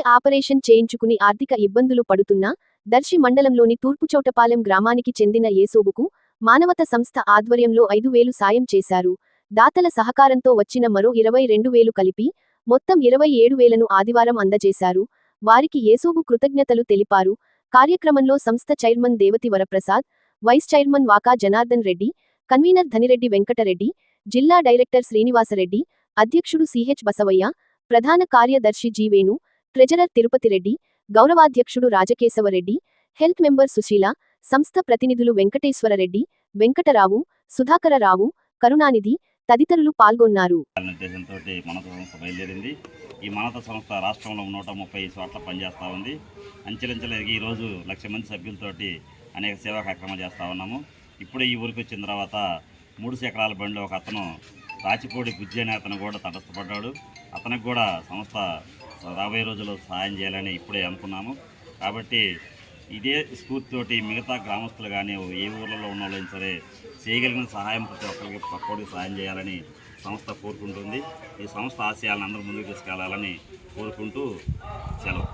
గుండె ఆపరేషన్ చేయించుకుని ఆర్థిక ఇబ్బందులు పడుతున్న దర్శి మండలంలోని తూర్పుచౌటపాలెం గ్రామానికి చెందిన యేసోబుకు మానవత సంస్థ ఆధ్వర్యంలో ఐదు వేలు సాయం చేశారు. దాతల సహకారంతో వచ్చిన మరో ఇరవై రెండు వేలు కలిపి మొత్తం ఇరవై ఏడు వేలను ఆదివారం అందజేశారు. వారికి యేసోబు కృతజ్ఞతలు తెలిపారు. కార్యక్రమంలో సంస్థ chairman Devathi Varaprasad vice chairman Vaka Janardhan Reddy convener Dhanireddy Venkatareddy జిల్లా డైరెక్టర్ శ్రీనివాసరెడ్డి అధ్యక్షుడు సిహెచ్ బసవయ్య ప్రధాన కార్యదర్శి జీవేణు treasurer Tirupati Reddy గౌరవాధ్యక్షుడు Rajakesavareddy health member Susheela సంస్థ ప్రతినిధులు వెంకటేశ్వరరెడ్డి వెంకటరావు సుధాకరరావు కరుణానిధి తదితరులు పాల్గొన్నారు. మనత సంస్థ బయలుదేరింది. ఈ మనత సంస్థ రాష్ట్రంలో నూట ముప్పై చోట్ల పనిచేస్తూ ఉంది. అంచెలంచెలు ఈరోజు లక్ష మంది సభ్యులతోటి అనేక సేవా కార్యక్రమాలు చేస్తూ ఉన్నాము. ఇప్పుడే ఈ ఊరికి వచ్చిన తర్వాత మూడు శకరాల బండిలో ఒక అతను రాచిపూడి బుజ్జి అనే అతను కూడా తటస్థపడ్డాడు. అతనికి కూడా సంస్థ రాబోయే రోజుల్లో సహాయం చేయాలని ఇప్పుడే అనుకున్నాము. కాబట్టి ఇదే స్ఫూర్తితోటి మిగతా గ్రామస్తులు కానీ ఏ ఊర్లలో ఉన్న వాళ్ళైనా సరే చేయగలిగిన సహాయం ప్రతి ఒక్కరికి పక్కోడికి సహాయం చేయాలని సంస్థ కోరుకుంటుంది. ఈ సంస్థ ఆశయాలను అందరూ ముందుకు తీసుకెళ్ళాలని కోరుకుంటూ సెలవు.